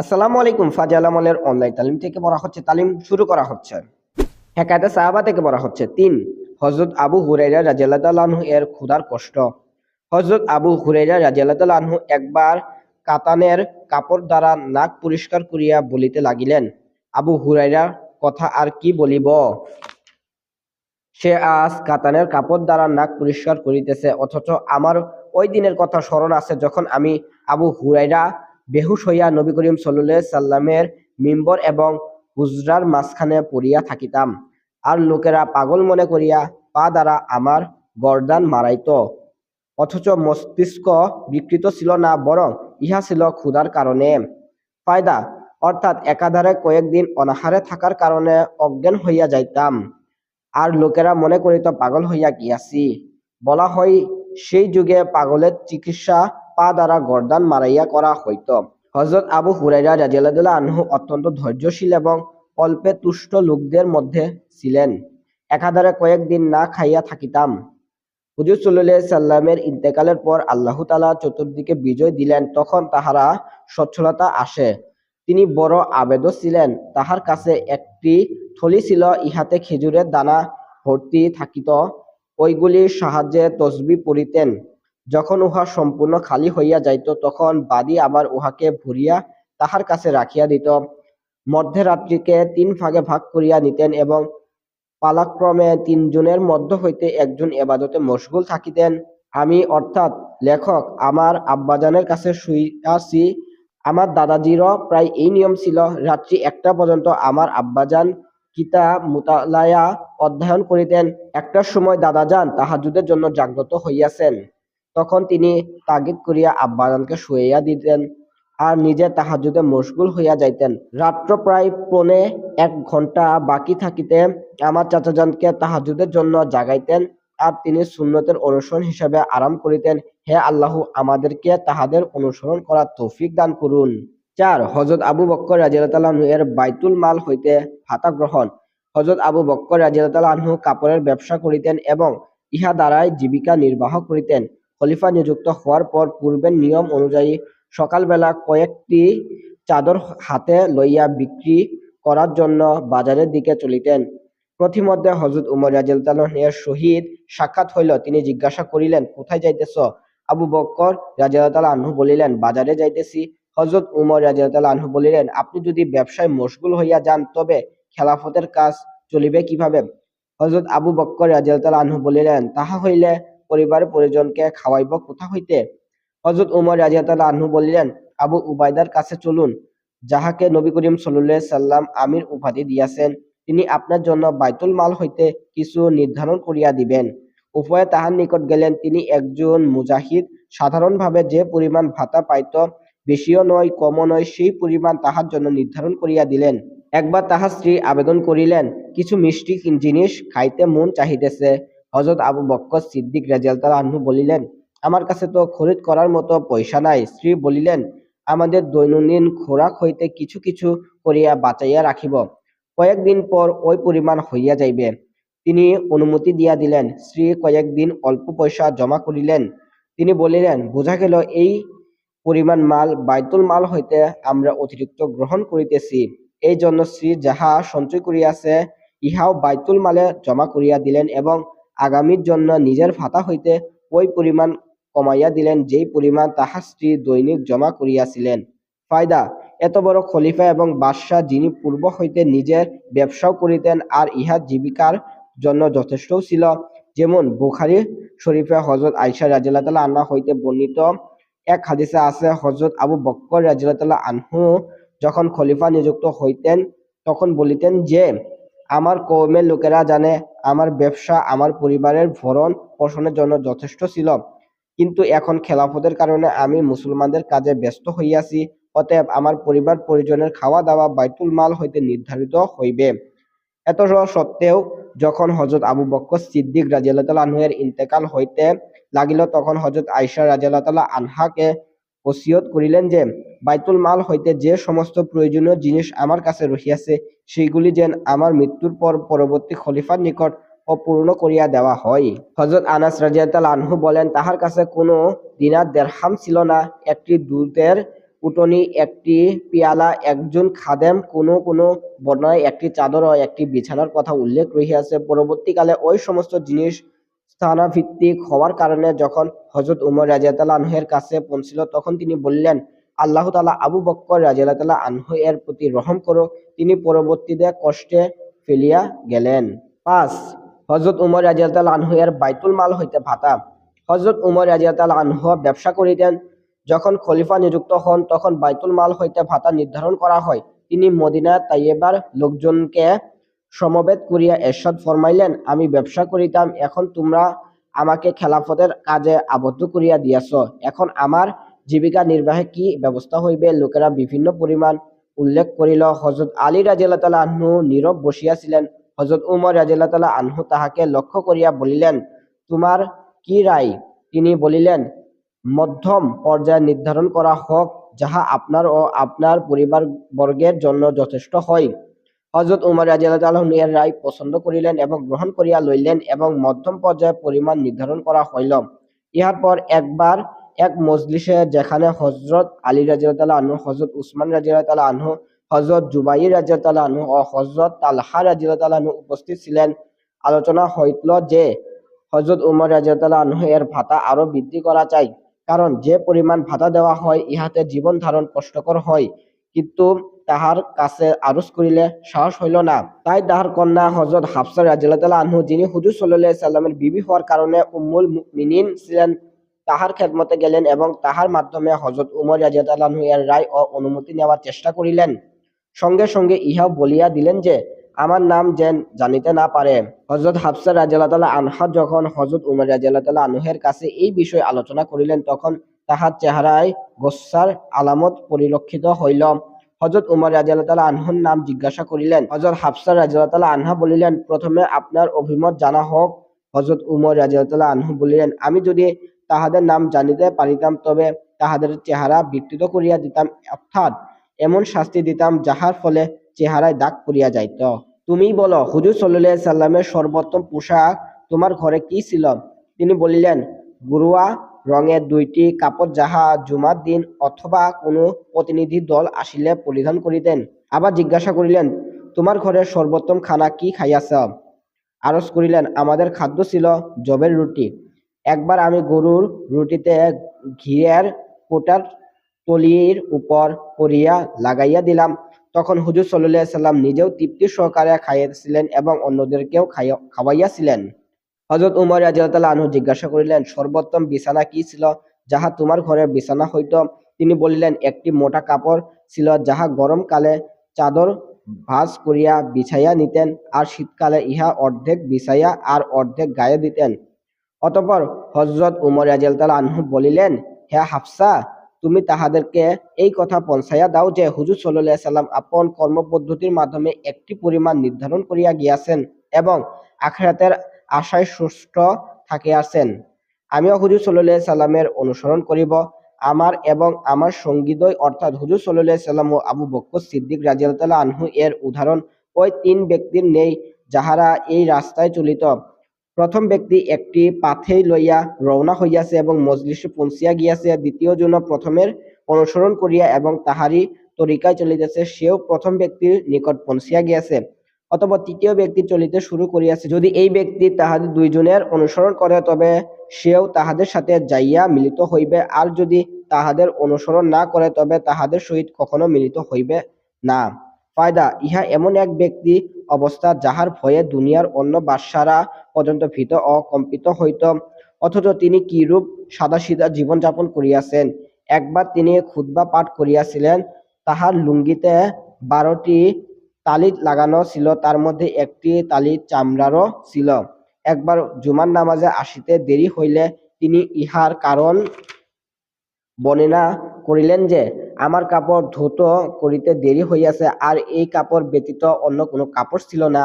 আসসালামু আলাইকুম ফাজাল আমলের অনলাইন তালিম থেকে পড়া হচ্ছে, তালিম শুরু করা হচ্ছে। হেকায়তে সাহাবা থেকে পড়া হচ্ছে। তিন হজরত আবু হুরাইরা রাজিয়াল্লাহু এর ক্ষুধার কষ্ট। হজরত আবু হুরাইরা রাজিয়াল্লাহু একবার কাতানের কাপড় দ্বারা নাক পরিষ্কার করিয়া বলিতে লাগিলেন, আবু হুরাইরার কথা আর কি বলিব? সে আজ কাতানের কাপড় দ্বারা নাক পরিষ্কার করিতেছে, অথচ আমার ওই দিনের কথা স্মরণ আছে যখন আমি আবু হুরাইরা বেহুশ হইয়া নবী করিম সাল্লাহ সাল্লামের মিম্বর এবং হুজরার মাঝখানে পড়িয়া থাকিতাম। আর লোকেরা পাগল মনে করিয়া পা দ্বারা আমার গরদান মারাইত। অথচ মস্তিষ্ক বিকৃত ছিল না, বরং ইহা ছিল ক্ষুধার কারণে। ফায়দা, অর্থাৎ একাধারে কয়েকদিন অনাহারে থাকার কারণে অজ্ঞান হইয়া যাইতাম। আর লোকেরা মনে করিত পাগল হইয়া গিয়াছি। বলা হয়, সেই যুগে পাগলের চিকিৎসা পা দ্বারা গর্দান মারাইয়া করা হইত হজরত আবু হুরাইরা রাজিয়াল্লাহ আনহু অত্যন্ত ধৈর্যশীল এবং অল্পে তুষ্ট লোকদের মধ্যে ছিলেন। একাধারে কয়েকদিন না খাইয়া থাকিতাম। হুজুর সাল্লাহ সাল্লামের ইন্তেকালের পর আল্লাহ তালা চতুর্দিকে বিজয় দিলেন, তখন তাহারা সচ্ছলতা আসে। তিনি বড় আবেদ ছিলেন, তাহার কাছে একটি থলি ছিল, ইহাতে খেজুরের দানা ভর্তি থাকিত। ওইগুলির সাহায্যে তসবি পড়িতেন। যখন উহা সম্পূর্ণ খালি হইয়া যাইত, তখন বাদী আবার উহাকে ভরিয়া তাহার কাছে রাখিয়া দিত। মধ্যরাত্রিকে তিন ভাগে ভাগ করিয়া নিতেন এবং পালাক্রমে তিনজনের মধ্য হইতে একজন এবাদতে মশগুল থাকিতেন। আমি অর্থাৎ লেখক আমার আব্বাজানের কাছে শুইয়াছি, আমার দাদাজিরও প্রায় এই নিয়ম ছিল। রাত্রি একটা পর্যন্ত আমার আব্বাজান কিতা মুতালায়া অধ্যয়ন করিতেন। একটার সময় দাদাজান তাহাজুদের জন্য জাগ্রত হইয়াছেন। তখন তিনি তাগিদ করিয়া আব্বাজানকে শুইয়া দিতেন আর নিজে তাহাজুদে মশগুল হইয়া যাইতেন। রাত্র প্রায় পৌনে এক ঘণ্টা বাকি থাকিতে আমার চাচাজানকে তাহাজুদের জন্য জাগাইতেন আর তিনি সুন্নতের অনুসরণ হিসাবে আরাম করিতেন। হে আল্লাহ, আমাদেরকে তাহাদের অনুসরণ করার তৌফিক দান করুন। চার হজরত আবু বক্কর রাজিয়াল্লাহ এর বাইতুল মাল হইতে ভাতা গ্রহণ। হজরত আবু বক্কর আনহু কাপড়ের ব্যবসা করিতেন এবং ইহা দ্বারাই জীবিকা নির্বাহ করিতেন। খলিফা নিযুক্ত হওয়ার পর পূর্বের নিয়ম অনুযায়ী সকালবেলা কয়েকটি চাদর হাতে লইয়া বিক্রি করার জন্য বাজারের দিকে চলিতেন। প্রতিমধ্যে হজরত উমর রাজিয়ালের সহিত সাক্ষাৎ হইল। তিনি জিজ্ঞাসা করিলেন, কোথায় যাইতেছ? আবু বক্কর রাজিয়াল আনহু বলিলেন, বাজারে যাইতেছি। হজরত উমর রাজিয়াল আনহু বলিলেন, আপনি যদি ব্যবসায় মশগুল হইয়া যান, তবে খেলাফতের কাজ চলিবে কীভাবে? হজরত আবু বক্কর রাজিয়াল আনহু বলিলেন, তাহা হইলে পরিবার পরিজনকে খাওয়াইব, কোথা হইতে? হজরত উমর রাজিয়াল আনহু বলিলেন, আবু উবায়দার কাছে চলুন, যাহাকে নবী করিম সাল্লাহ সাল্লাম আমির উপাধি দিয়াছেন, তিনি আপনার জন্য বাইতুল মাল হইতে কিছু নির্ধারণ করিয়া দিবেন। উভয়ে তাহার নিকট গেলেন, তিনি একজন মুজাহিদ। সাধারণভাবে যে পরিমাণ ভাতা পাইত, বেশিও নয়, কমও নয়, সেই পরিমাণ তাহার জন্য নির্ধারণ করিয়া দিলেন। একবার তাহার স্ত্রী আবেদন করিলেন, কিছু মিষ্টি জিনিস খাইতে মন চাহিতেছে। হজরত আবু বক্কর সিদ্দিক রাজিয়াল আহ্ন বলিলেন, আমার কাছে তো খরিদ করার মতো পয়সা নাই। স্ত্রী বলিলেন, আমাদের দৈনন্দিন খোরাক হইতে কিছু কিছু করিয়া বাঁচাইয়া রাখিব। কয়েকদিন পর ওই পরিমাণ হইয়া যাইবে। তিনি অনুমতি দিয়া দিলেন। স্ত্রী কয়েকদিন অল্প পয়সা জমা করিলেন। তিনি বলিলেন, বোঝা গেল এই পরিমাণ মাল বাইতুল মাল হইতে আমরা অতিরিক্ত গ্রহণ করিতেছি। এই জন্য শ্রী যাহা সঞ্চয় করিয়াছে, ইহাও বাইতুল মালে জমা করিয়া দিলেন এবং আগামীর জন্য নিজের ভাতা হইতে ওই পরিমাণ কমাইয়া দিলেন যেই পরিমাণ তাহার স্ত্রী দৈনিক জমা করিয়াছিলেন। ফায়দা, এত বড় খলিফা এবং বাদশাহ যিনি পূর্ব হইতে নিজের ব্যবসাও করিতেন আর ইহা জীবিকার জন্য যথেষ্ট ছিল, যেমন বুখারি শরীফে হজরত আইসা রাজিল্লাহ আন্না হইতে বর্ণিত এক হাদিসে আছে হজরত আবু বক্কর রাজিল্লাহ আনহু যখন খলিফা নিযুক্ত হইতেন তখন বলিতেন যে, আমার কৌমের লোকেরা জানে আমার ব্যবসা, আমার পরিবারের ভরণ পোষণের জন্য যথেষ্ট ছিল। কিন্তু এখন খেলাফতের কারণে আমি মুসলমানদের কাজে ব্যস্ত হইয়াছি, অতএব আমার পরিবার পরিজনের খাওয়া দাওয়া বাইতুল মাল হইতে নির্ধারিত হইবে। এত সত্ত্বেও যখন হজরত আবু বক্কর সিদ্দিক রাজিয়াল্লাহ আনহুয়ের ইন্তেকাল হইতে লাগিল, তখন হজরত আইসা রাজিয়াল্লাহ আনহাকে ওসিয়ত করিলেন যে, বাইতুল মাল হইতে যে সমস্ত প্রয়োজনীয় জিনিস আমার কাছে রহিয়াছে, সেইগুলি যেন আমার মৃত্যুর পর পরবর্তী খলিফার নিকট অপূর্ণ করিয়া দেওয়া হয়। হজরত আনাস রাজিয়াল আনহু বলেন, তাহার কাছে কোনো দিনার দেড়হাম ছিল না, একটি দুধের উটনী একটি পিয়ালা, একজন খাদেম, কোনো কোনো বর্ণনায় একটি চাদর ও একটি বিছানার কথা উল্লেখ রহিয়াছে। পরবর্তীকালে ওই সমস্ত জিনিস স্থানভিত্তিক হওয়ার কারণে যখন হজরত উমর রাজিয়াতাল্লাহ আনহের কাছে পৌঁছিল, তখন তিনি বললেন, আল্লাহ তালা আবু বক্কর রাজিয়াল্লাহ আনহু এর প্রতি রহম করো তিনি পরবর্তীতে কষ্টে ফেলিয়া গেলেন। পাঁচ হজরত উমর রাজিয়াল্লাহ আনহু এর বাইতুল মাল হইতে ভাতা। হজরত উমর রাজিয়াল্লাহ আনহু ব্যবসা করিতেন। যখন খলিফা নিযুক্ত হন, তখন বাইতুল মাল হইতে ভাতা নির্ধারণ করা হয়। তিনি মদিনা তাইয়েবার লোকজনকে সমবেত করিয়া এরশাদ ফরমাইলেন, আমি ব্যবসা করিতাম, এখন তোমরা আমাকে খেলাফতের কাজে আবদ্ধ করিয়া দিয়াছ। এখন আমার জীবিকা নির্বাহে কি ব্যবস্থা হইবে? লোকেরা বিভিন্ন পরিমাণ উল্লেখ করিল। হজরত আলী রাজিয়াল্লাহ তালা আহ্ন নীরব বসিয়াছিলেন। হজরত উমর রাজিয়াল্লাহ তালা আহ্ন তাহাকে লক্ষ্য করিয়া বলিলেন, তোমার কি রায়? তিনি বলিলেন, মধ্যম পর্যায় নির্ধারণ করা হোক, যাহা আপনার ও আপনার পরিবার বর্গের জন্য যথেষ্ট হয়। হজরত উমর রাজিয়াল্লাহ এর রায় পছন্দ করিলেন এবং গ্রহণ করিয়া লইলেন এবং মধ্যম পর্যায়ে পরিমাণ নির্ধারণ করা হইল। ইহার পর একবার এক মজলিসে যেখানে হজরত আলী রাজিয়াল্লাহ আনহু হজরত উসমান রাজিয়াল্লাহ আনহু হজরত জুবাই রাজিয়াল্লাহ আনহু ও হজরত তালহা রাজিয়াল্লাহ আনহু উপস্থিত ছিলেন। আলোচনা হইল যে হজরত উমর রাজিয়াল্লাহ আনহু এর ভাতা আরও বৃদ্ধি করা চাই। কারণ যে পরিমাণ ভাতা দেওয়া হয়, ইহাতে জীবন ধারণ কষ্টকর হয়। কিন্তু তাহার কাছে আরজ করিলে সাহস হইল না। তাই তাহার কন্যা হজরত হাফসা রাজিয়াল্লাহ আনহু, যিনি হুজুর সাল্লাহ সাল্লামের বিবি হওয়ার কারণে উম্মুল মিনিন ছিলেন, তাহার খেদমতে গেলেন এবং তাহার মাধ্যমে হজরত উমর রাজিয়াল্লাহ আনহু এর রায় ও অনুমতি নেওয়ার চেষ্টা করিলেন। সঙ্গে সঙ্গে ইহাও বলিয়া দিলেন যে, আমার নাম যেন জানিতে না পারে। হজরত হাফসা রাজিয়াল্লাহ আনহা যখন হজরত উমর রাজিয়াল্লাহ আনহের কাছে এই বিষয়ে আলোচনা করিলেন, তখন তাহার চেহারায় গোসার আলামত পরিলক্ষিত হইল। হজরত উমর রাজিয়াল্লাহ আনহুর নাম জিজ্ঞাসা করিলেন। হজরত হাফসা রাজিয়াল্লাহ আনহা বলিলেন, প্রথমে আপনার অভিমত জানা হোক। হজরত উমর রাজিয়াল্লাহ আনহু বলিলেন, আমি যদি তাহাদের নাম জানিতে পারিতাম, তবে তাহাদের চেহারা বিকৃত করিয়া দিতাম, অর্থাৎ এমন শাস্তি দিতাম, যাহার ফলে চেহারায় দাগ পড়িয়া যাইত। তুমি বলো, হুজুর সাল্লাহ সাল্লামের সর্বোত্তম পোশাক তোমার ঘরে কি ছিল? তিনি বলিলেন, গুরুয়া রঙের দুইটি কাপড় যাহা জুমার দিন অথবা কোনো প্রতিনিধি দল আসিলে পরিধান করিতেন। আবার জিজ্ঞাসা করিলেন, তোমার ঘরের সর্বোত্তম খানা কি খাইয়াছ? আরজ করিলেন, আমাদের খাদ্য ছিল জবের রুটি। একবার আমি গরুর রুটিতে ঘিয়ের কোটার তলির উপর করিয়া লাগাইয়া দিলাম। তখন হুজুর সাল্লাহ সাল্লাম নিজেও তৃপ্তি সহকারে খাইয়াছিলেন এবং অন্যদেরকেও খাইয়া, খাওয়াইয়াছিলেন। হজরত উমর রাজিয়াল্লাহ আনহু জিজ্ঞাসা করিলেন, সর্বোত্তম বিছানা কি ছিল? যাহা তোমার ঘরে বিছানা হইত। তিনি বলিলেন, একটি মোটা কাপড় ছিল যাহা গরমকালে চাদর ভাঁজ করিয়া বিছাইয়া নিতেন আর শীতকালে ইহা অর্ধেক বিছাইয়া আর অর্ধেক গায়ে দিতেন। অতঃপর হজরত উমর রাজিয়াল্লাহ আনহু বলিলেন, হে হাফসা, তুমি তাহাদেরকে এই কথা পৌঁছাইয়া দাও যে হুজুর সাল্লাহ সাল্লাম আপন কর্মপদ্ধতির মাধ্যমে একটি পরিমাণ নির্ধারণ করিয়া গিয়াছেন এবং আখেরাতের আশায় সুস্থ থাকিয়াছেন আমিও হুজুর সাল্লাহ সাল্লামের অনুসরণ করিব। আমার এবং আমার সঙ্গীদ্বয় অর্থাৎ হুজুর সাল্লাহ সাল্লাম ও আবু বক্কর সিদ্দিক রাজিয়াল্লাহ আনহু এর উদাহরণ ওই তিন ব্যক্তির নেই যাহারা এই রাস্তায় চলিত। প্রথম ব্যক্তি একটি পাথেই লইয়া রওনা হইয়াছে এবং মজলিসে পৌঁছিয়া গিয়াছে। দ্বিতীয় জন প্রথমের অনুসরণ করিয়া এবং তাহারই তরিকায় চলিতেছে, সেও প্রথম ব্যক্তির নিকট পৌঁছিয়া গিয়াছে। অথবা তৃতীয় ব্যক্তি চলিতে শুরু করিয়াছে, যদি এই ব্যক্তি তাহাদের দুইজনের অনুসরণ করে, তবে সেও তাহাদের সাথে যাইয়া মিলিত হইবে। আর যদি তাহাদের অনুসরণ না করে, তবে তাহাদের সহিত কখনো মিলিত হইবে না। ফায়দা, ইহা এমন এক ব্যক্তি অবস্থা যাহার ভয়ে দুনিয়ার অন্য বাদশারা পর্যন্ত ভীত ও কম্পিত হইত। অথচ তিনি কিরূপ সাদাসিধা জীবনযাপন করিয়াছেন? একবার তিনি খুতবা পাঠ করিয়াছিলেন, তাহার লুঙ্গিতে বারোটি তালি লাগানো ছিল, তার মধ্যে একটি তালি চামড়ারও ছিল। একবার জুমার নামাজে আসিতে দেরি হইলে তিনি ইহার কারণ বর্ণনা করিলেন যে, আমার কাপড় ধৌত করিতে দেরি হইয়াছে, আর এই কাপড় ব্যতীত অন্য কোনো কাপড় ছিল না।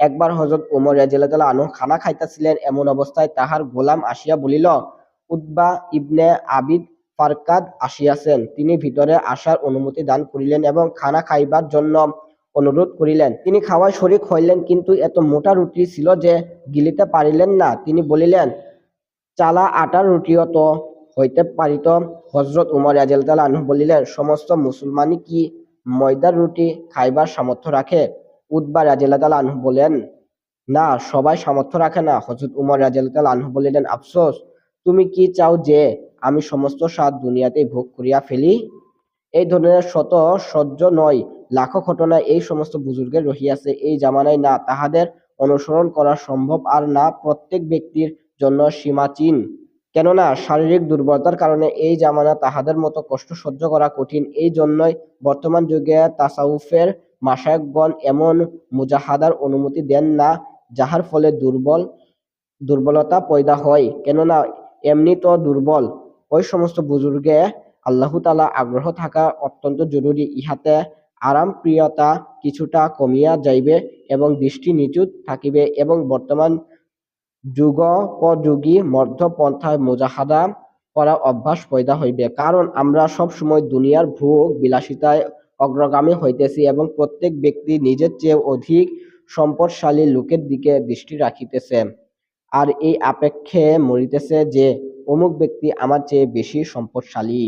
একবার হজরত উমর রাজিয়াল্লাহ আনহু খানা খাইতেছিলেন, এমন অবস্থায় তাহার গোলাম আসিয়া বলিল উদ্বা ইবনে আবিদ ফারকাদ আসিয়াছেন। তিনি ভিতরে আসার অনুমতি দান করিলেন এবং খানা খাইবার জন্য অনুরোধ করিলেন। তিনি খাওয়ায় শরিক হইলেন, কিন্তু এত মোটা রুটি ছিল যে গিলিতে পারিলেন না। তিনি বলিলেন, চালা আটার রুটিও তো হইতে পারিত হজরত উমর আনহু বলিলেন, সমস্ত মুসলমানই কি ময়দার রুটি খাইবার সামর্থ্য রাখে? উতবা রাদিয়াল্লাহু আনহু বলেন, না, সবাই সামর্থ্য রাখে না। হজরত উমর রাদিয়াল্লাহু আনহু বলিলেন, আফসোস, তুমি কি চাও যে আমি সমস্ত স্বাদ দুনিয়াতেই ভোগ করিয়া ফেলি? এই ধরনের শত সহ্য নয়। লাখো ঘটনা এই সমস্ত বুজুর্গের রহিয়াছে এই জামানায় না তাহাদের অনুসরণ করা সম্ভব আর না প্রত্যেক ব্যক্তির জন্য সীমাচীন। কেননা শারীরিক দুর্বলতার কারণে এই জামানা তাহাদের মতো কষ্ট সহ্য করা কঠিন। এই জন্যই বর্তমান যুগে তাসাউফের মাসায়কগণ এমন মুজাহাদার অনুমতি দেন না, যাহার ফলে দুর্বল, দুর্বলতা পয়দা হয়। কেননা এমনি তো দুর্বল। ওই সমস্ত বুজুর্গে আল্লাহ তালা আগ্রহ থাকা অত্যন্ত জরুরি। ইহাতে আরাম প্রিয়তা কিছুটা কমিয়া যাইবে এবং দৃষ্টি নিচুত থাকিবে এবং বর্তমান যুগোপযোগী মধ্যপন্থায় মোজাহাদা করা অভ্যাস পয়দা হইবে। কারণ আমরা সব সময় দুনিয়ার ভোগ বিলাসিতায় অগ্রগামী হইতেছি এবং প্রত্যেক ব্যক্তি নিজের চেয়ে অধিক সম্পদশালী লোকের দিকে দৃষ্টি রাখিতেছে। আর এই আপেক্ষে মরিতেছে যে, অমুক ব্যক্তি আমার চেয়ে বেশি সম্পদশালী।